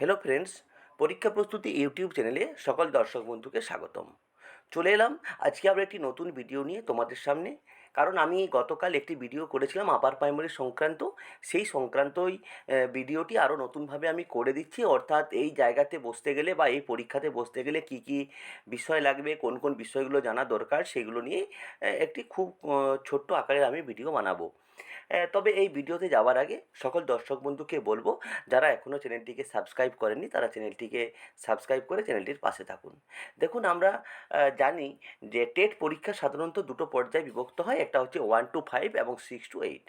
Hello friends পরীক্ষা প্রস্তুতি YouTube চ্যানেলে সকল দর্শক বন্ধুকে স্বাগতম। চলে এলাম, আজকে আমরা একটি নতুন ভিডিও নিয়ে তোমাদের সামনে। কারণ আমি গতকাল একটি ভিডিও করেছিলাম আপার প্রাইমারি সংক্রান্ত। সেই সংক্রান্তই ভিডিওটি আরও নতুনভাবে আমি করে দিচ্ছি। অর্থাৎ এই জায়গাতে বসতে গেলে বা এই পরীক্ষাতে বসতে গেলে কি কি বিষয় লাগবে, কোন কোন বিষয়গুলো জানা দরকার, সেগুলো নিয়ে একটি খুব ছোট্ট আকারের আমি ভিডিও বানাবো। তবে এই ভিডিওতে যাওয়ার আগে সকল দর্শক বন্ধুকে বলব, যারা এখনও চ্যানেলটিকে সাবস্ক্রাইব করেননি, তারা চ্যানেলটিকে সাবস্ক্রাইব করে চ্যানেলটির পাশে থাকুন। দেখুন, আমরা জানি যে টেট পরীক্ষা সাধারণত দুটো পর্যায়ে বিভক্ত হয়, একটা হচ্ছে ওয়ান টু ফাইভ এবং সিক্স টু এইট।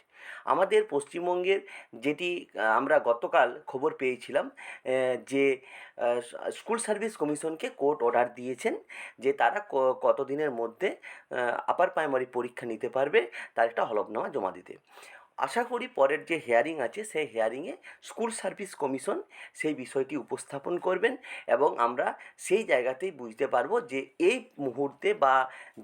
আমাদের পশ্চিমবঙ্গের যেটি আমরা গতকাল খবর পেয়েছিলাম যে স্কুল সার্ভিস কমিশনকে কোর্ট অর্ডার দিয়েছেন যে তারা কতদিনের মধ্যে আপার প্রাইমারি পরীক্ষা নিতে পারবে, তার একটা হলফনামা জমা দিতে। আশা করি পরের যে হিয়ারিং আছে সেই হিয়ারিংয়ে স্কুল সার্ভিস কমিশন সেই বিষয়টি উপস্থাপন করবেন এবং আমরা সেই জায়গাতেই বুঝতে পারব যে এই মুহূর্তে বা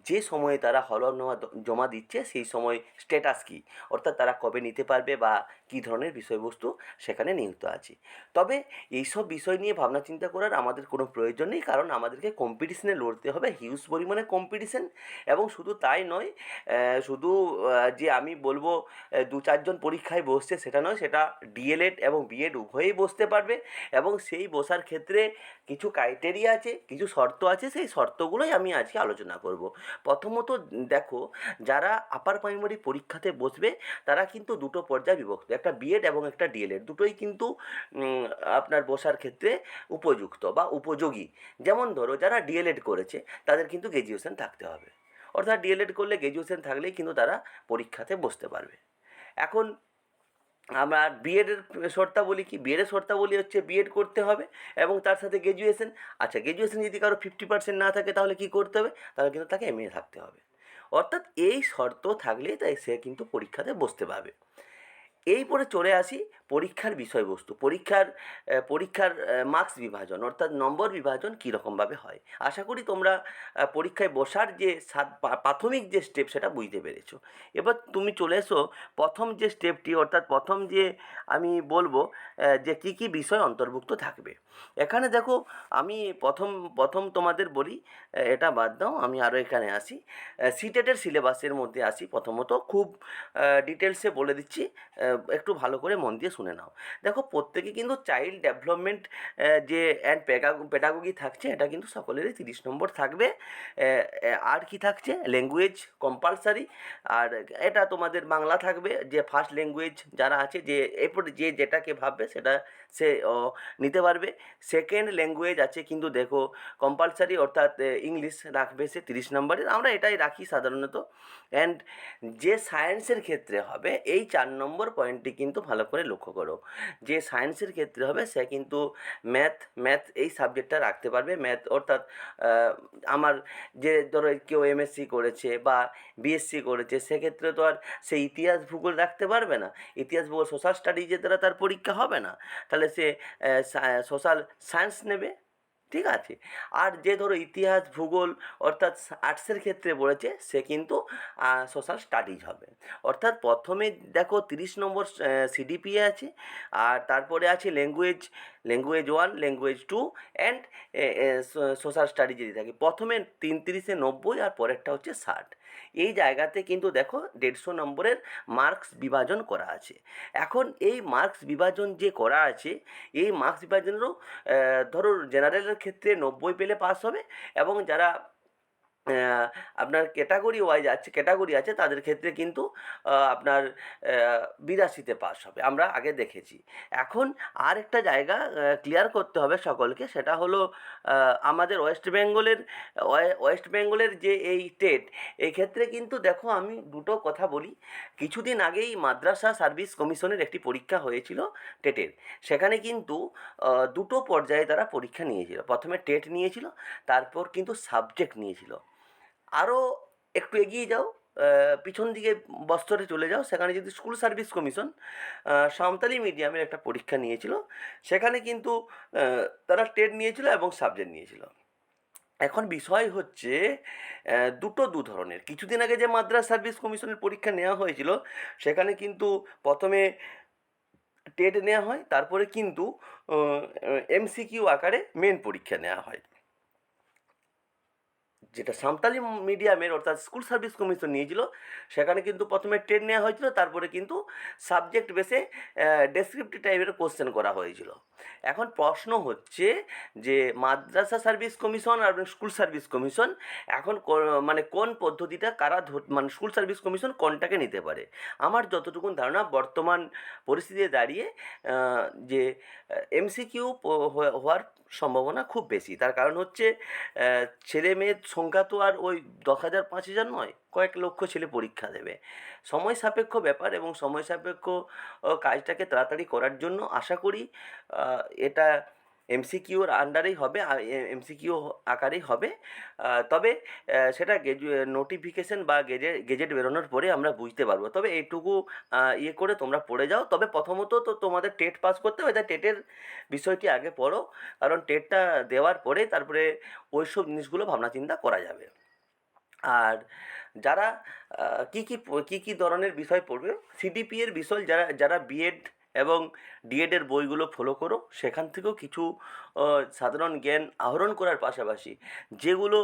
যে সময়ে তারা হলফনামা দ- জমা দিচ্ছে সেই সময় স্ট্যাটাস কী? অর্থাৎ তারা কবে নিতে পারবে বা কী ধরনের বিষয়বস্তু সেখানে নিহিত আছে। তবে এইসব বিষয় নিয়ে ভাবনা চিন্তা করার আমাদের কোনো প্রয়োজন নেই কারণ আমাদেরকে কম্পিটিশনে লড়তে হবে হিউজ পরিমাণে কম্পিটিশন এবং শুধু তাই নয় শুধু যে আমি বলব আহ, দু চারজন পরীক্ষায় বসছে, সেটা নয়, সেটা ডিএলএড এবং বিএড উভয়েই বসতে পারবে এবং সেই বসার ক্ষেত্রে কিছু ক্রাইটেরিয়া আছে, কিছু শর্ত আছে, সেই শর্তগুলোই আমি আজকে আলোচনা করব। প্রথমত দেখো, যারা আপার প্রাইমারি পরীক্ষাতে বসবে, তারা কিন্তু দুটো পর্যায়ে বিভক্ত, একটা বিএড এবং একটা ডিএলএড দুটোই কিন্তু আপনার বসার ক্ষেত্রে উপযুক্ত বা উপযোগী। যেমন ধরো, যারা ডিএলএড করেছে, তাদের কিন্তু গ্র্যাজুয়েশন থাকতে হবে। অর্থাৎ ডিএলএড করলে গ্র্যাজুয়েশন থাকলেই কিন্তু তারা পরীক্ষাতে বসতে পারবে। এখন আমরা বিএডের শর্তাবলী কি? বিএডের শর্তাবলী হচ্ছে বিএড করতে হবে এবং তার সাথে গ্র্যাজুয়েশন আচ্ছা গ্র্যাজুয়েশন যদি কারও ফিফটি পার্সেন্ট না থাকে তাহলে কি করতে হবে? তাহলে কিন্তু তাকে এমএ থাকতে হবে। অর্থাৎ এই শর্ত থাকলেই তাই সে কিন্তু পরীক্ষাতে বসতে পারবে। এই পরে চলে আসি পরীক্ষার বিষয়বস্তু, পরীক্ষার পরীক্ষার মার্কস বিভাজন, অর্থাৎ নম্বর বিভাজন কীরকমভাবে হয়। আশা করি তোমরা পরীক্ষায় বসার যে প্রাথমিক যে স্টেপ সেটা বুঝতে পেরেছ। এবার তুমি চলে এসো প্রথম যে স্টেপটি অর্থাৎ প্রথম যে আমি বলব যে কী কী বিষয় অন্তর্ভুক্ত থাকবে। এখানে দেখো আমি প্রথম প্রথম তোমাদের বলি এটা বাদ দাও, আমি আরও এখানে আসি। সিটেটের সিলেবাসের মধ্যে আসি প্রথমত, খুব ডিটেলসে বলে দিচ্ছি একটু ভালো করে মন দিয়ে শুনে নাও। দেখো প্রত্যেকে কিন্তু চাইল্ড ডেভেলপমেন্ট যে অ্যান্ড পেডাগোগি থাকছে, এটা কিন্তু সকলেরই তিরিশ নম্বর থাকবে। আর কি থাকছে? ল্যাঙ্গুয়েজ কম্পালসারি আর এটা তোমাদের বাংলা থাকবে। যে ফার্স্ট ল্যাঙ্গুয়েজ যারা আছে, যে, এরপর যে যেটাকে ভাববে, সেটা সে নিতে পারবে। সেকেন্ড ল্যাঙ্গুয়েজ আছে কিন্তু দেখো কম্পালসারি অর্থাৎ ইংলিশ রাখবে সে তিরিশ নম্বরের আমরা এটাই রাখি সাধারণত। অ্যান্ড যে সায়েন্সের ক্ষেত্রে হবে, এই চার নম্বর পয়েন্টটি কিন্তু ভালো করে লক্ষ্য করো। যে সায়েন্সের ক্ষেত্রে হবে, সে কিন্তু ম্যাথ ম্যাথ এই সাবজেক্টটা রাখতে পারবে। ম্যাথ অর্থাৎ আমার যে ধরো কেউ এমএসসি করেছে বা বিএসসি করেছে, সেক্ষেত্রে তো আর সে ইতিহাস ভূগোল রাখতে পারবে না। ইতিহাস ভূগোল সোশ্যাল স্টাডিজের দ্বারা তার পরীক্ষা হবে না। তাহলে সে সোশ্যাল সায়েন্স নেবে। ঠিক আছে? আর যে ধরো ইতিহাস, ভূগোল অর্থাৎ আর্টসের ক্ষেত্রে বলেছে, সে কিন্তু সোশ্যাল স্টাডিজ হবে। অর্থাৎ প্রথমে দেখো তিরিশ নম্বর সিডিপিএ আছে, আর তারপরে আছে language language one, language two, and social studies যদি থাকে। প্রথমে তিন তিরিশে নব্বই আর পরেরটা হচ্ছে ষাট। এই জায়গাতে কিন্তু দেখো দেড়শো নম্বরের মার্কস বিভাজন করা আছে। এখন এই মার্কস বিভাজন যে করা আছে, এই মার্কস বিভাজনেরও ধরো জেনারেলের ক্ষেত্রে নব্বই পেলে পাস হবে এবং যারা আপনার ক্যাটাগরি ওয়াইজ আছে ক্যাটাগরি আছে, তাদের ক্ষেত্রে কিন্তু আপনার বিরাশিতে পাস হবে। আমরা আগে দেখেছি। এখন আর একটা জায়গা ক্লিয়ার করতে হবে সকলকে, সেটা হলো আমাদের ওয়েস্ট বেঙ্গলের ওয়েস্ট বেঙ্গলের যে এই টেট এই ক্ষেত্রে কিন্তু দেখো আমি দুটো কথা বলি। কিছুদিন আগেই মাদ্রাসা সার্ভিস কমিশনের একটি পরীক্ষা হয়েছিল টেটের সেখানে কিন্তু দুটো পর্যায়ে তারা পরীক্ষা নিয়েছিল। প্রথমে টেট নিয়েছিল, তারপর কিন্তু সাবজেক্ট নিয়েছিল। আরও একটু এগিয়ে যাও পিছন দিকে বস্তরে চলে যাও। সেখানে যদি স্কুল সার্ভিস কমিশন সাঁওতালি মিডিয়ামের একটা পরীক্ষা নিয়েছিল। সেখানে কিন্তু তারা টেট নিয়েছিল এবং সাবজেক্ট নিয়েছিল। এখন বিষয় হচ্ছে দুটো দু ধরনের। কিছুদিন আগে যে মাদ্রাস সার্ভিস কমিশনের পরীক্ষা নেওয়া হয়েছিল, সেখানে কিন্তু প্রথমে টেট নেওয়া হয়, তারপরে কিন্তু এমসিকিউ আকারে মেন পরীক্ষা নেওয়া হয়। যেটা সাঁওতালি মিডিয়ামের অর্থাৎ স্কুল সার্ভিস কমিশন নিয়েছিল, সেখানে কিন্তু প্রথমে ট্রেন নেওয়া হয়েছিল, তারপরে কিন্তু সাবজেক্ট বেসে ডেসক্রিপটিভ টাইপের কোশ্চেন করা হয়েছিল। এখন প্রশ্ন হচ্ছে যে মাদ্রাসা সার্ভিস কমিশন আর স্কুল সার্ভিস কমিশন এখন মানে কোন পদ্ধতিটা কারা মানে স্কুল সার্ভিস কমিশন কোনটাকে নিতে পারে? আমার যতটুকুন ধারণা বর্তমান পরিস্থিতিতে দাঁড়িয়ে যে এমসিকিউ হওয়ার সম্ভাবনা খুব বেশি। তার কারণ হচ্ছে ছেলে মেয়ের সংখ্যা তো আর ওই দশ হাজার, পাঁচ হাজার নয়। কয়েক লক্ষ ছেলে পরীক্ষা দেবে। সময় সাপেক্ষ ব্যাপার এবং সময় সাপেক্ষ কাজটাকে তাড়াতাড়ি করার জন্য আশা করি এটা এমসিকিউর আন্ডারেই হবে এমসিকিউ আকারেই হবে। তবে সেটা নোটিফিকেশন বা গেজেট গেজেট বেরোনোর পরে আমরা বুঝতে পারব। তবে এইটুকু ইয়ে করে তোমরা পড়ে যাও। তবে প্রথমত তো তোমাদের টেট পাস করতে হবে তাই টেটের বিষয়টি আগে পড়ো। কারণ টেটটা দেওয়ার পরে তারপরে ওই সব জিনিসগুলো ভাবনা চিন্তা করা যাবে। আর যারা কী কী কী কী ধরনের বিষয় পড়বে সিডিপি এর বিষয় যারা যারা বিএড এবং ডিএডের বইগুলো ফলো করো, সেখান থেকেও কিছু সাধারণ জ্ঞান আহরণ করার পাশাপাশি যেগুলো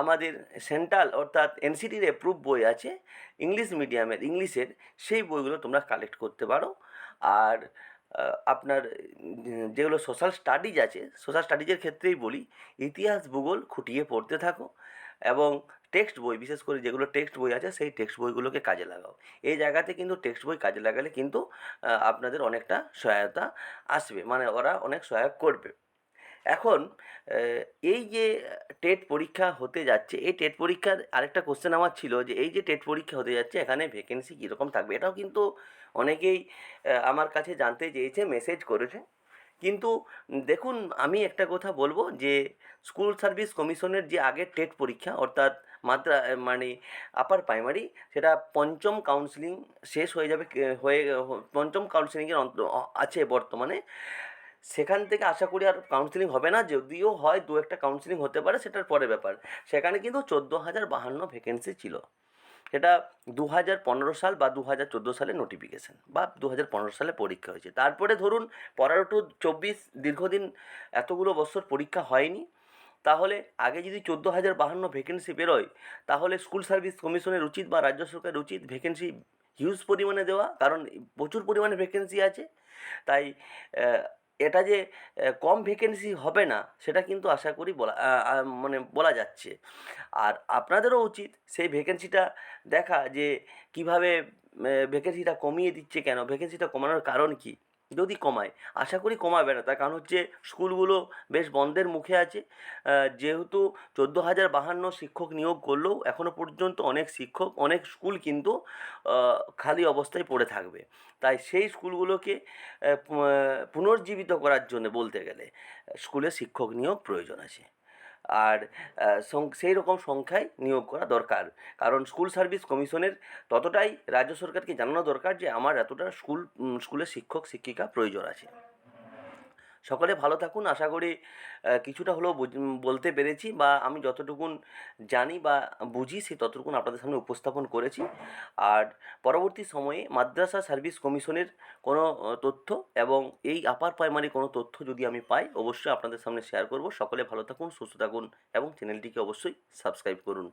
আমাদের সেন্ট্রাল অর্থাৎ এনসিটির অ্যাপ্রুভ বই আছে ইংলিশ মিডিয়ামের ইংলিশের সেই বইগুলো তোমরা কালেক্ট করতে পারো। আর আপনার যেগুলো সোশ্যাল স্টাডিজ আছে সোশ্যাল স্টাডিজের ক্ষেত্রেই বলি, ইতিহাস, ভূগোল খুঁটিয়ে পড়তে থাকো এবং টেক্সট বই, বিশেষ করে যেগুলো টেক্সট বই আছে, সেই টেক্সট বইগুলোকে কাজে লাগাও। এই জায়গাতে কিন্তু টেক্সট বই কাজে লাগালে কিন্তু আপনাদের অনেকটা সহায়তা আসবে। মানে ওরা অনেক সহায়ক করবে। এখন এই যে টেট পরীক্ষা হতে যাচ্ছে, এই টেট পরীক্ষার আরেকটা কোশ্চেন আমার ছিল যে, এই যে টেট পরীক্ষা হতে যাচ্ছে, এখানে ভ্যাকেন্সি কীরকম থাকবে? এটাও কিন্তু অনেকেই আমার কাছে জানতে চেয়েছে মেসেজ করেছে। কিন্তু দেখুন, আমি একটা কথা বলব যে স্কুল সার্ভিস কমিশনের যে আগের টেট পরীক্ষা, অর্থাৎ মাত্রা মানে আপার প্রাইমারি সেটা পঞ্চম কাউন্সিলিং শেষ হয়ে যাবে হয়ে পঞ্চম কাউন্সিলিংয়ের অন্ত আছে বর্তমানে। সেখান থেকে আশা করি আর কাউন্সিলিং হবে না, যদিও হয় দু একটা কাউন্সিলিং হতে পারে, সেটার পরে ব্যাপার। সেখানে কিন্তু চোদ্দ হাজার বাহান্ন ভ্যাকেন্সি ছিল। সেটা দু হাজার পনেরো সাল বা দু হাজার চোদ্দ সালে নোটিফিকেশান বা দু হাজার পনেরো সালে পরীক্ষা হয়েছে। তারপরে ধরুন পনেরো টু চব্বিশ দীর্ঘদিন এতগুলো বছর পরীক্ষা হয়নি। তাহলে আগে যদি চোদ্দ হাজার বাহান্ন ভ্যাকেন্সি বেরোয়, তাহলে স্কুল সার্ভিস কমিশনের উচিত বা রাজ্য সরকারের উচিত ভ্যাকেন্সি হিউজ পরিমাণে দেওয়া, কারণ প্রচুর পরিমাণে ভ্যাকেন্সি আছে। তাই এটা যে কম ভ্যাকেন্সি হবে না, সেটা কিন্তু আশা করি বলা মানে বলা যাচ্ছে। আর আপনাদেরও উচিত সেই ভ্যাকেন্সিটা দেখা যে, কীভাবে ভ্যাকেন্সিটা কমিয়ে দিচ্ছে কেন? ভ্যাকেন্সিটা কমানোর কারণ কি? যদি কমায়। আশা করি কমাবে না। তার কারণ হচ্ছে স্কুলগুলো বেশ বন্ধের মুখে আছে। যেহেতু চোদ্দ হাজার বাহান্ন শিক্ষক নিয়োগ করলেও এখনও পর্যন্ত অনেক শিক্ষক, অনেক স্কুল কিন্তু খালি অবস্থায় পড়ে থাকবে। তাই সেই স্কুলগুলোকে পুনর্জীবিত করার জন্য বলতে গেলে স্কুলে শিক্ষক নিয়োগ প্রয়োজন আছে। আর সেই রকম সংখ্যায় নিয়োগ করা দরকার। কারণ স্কুল সার্ভিস কমিশনের ততটাই রাজ্য সরকারকে জানানো দরকার যে, আমার এতটা স্কুল স্কুলে শিক্ষক, শিক্ষিকা প্রয়োজন আছে। সকলে ভালো থাকুন। আশা করি কিছুটা হলেও বলতে পেরেছি বা আমি যতটুকুন জানি বা বুঝি সে ততটুকুন আপনাদের সামনে উপস্থাপন করেছি। আর পরবর্তী সময়ে মাদ্রাসা সার্ভিস কমিশনের কোনো তথ্য এবং এই আপার প্রাইমারি কোনো তথ্য যদি আমি পাই, অবশ্যই আপনাদের সামনে শেয়ার করব। সকলে ভালো থাকুন, সুস্থ থাকুন এবং চ্যানেলটিকে অবশ্যই সাবস্ক্রাইব করুন।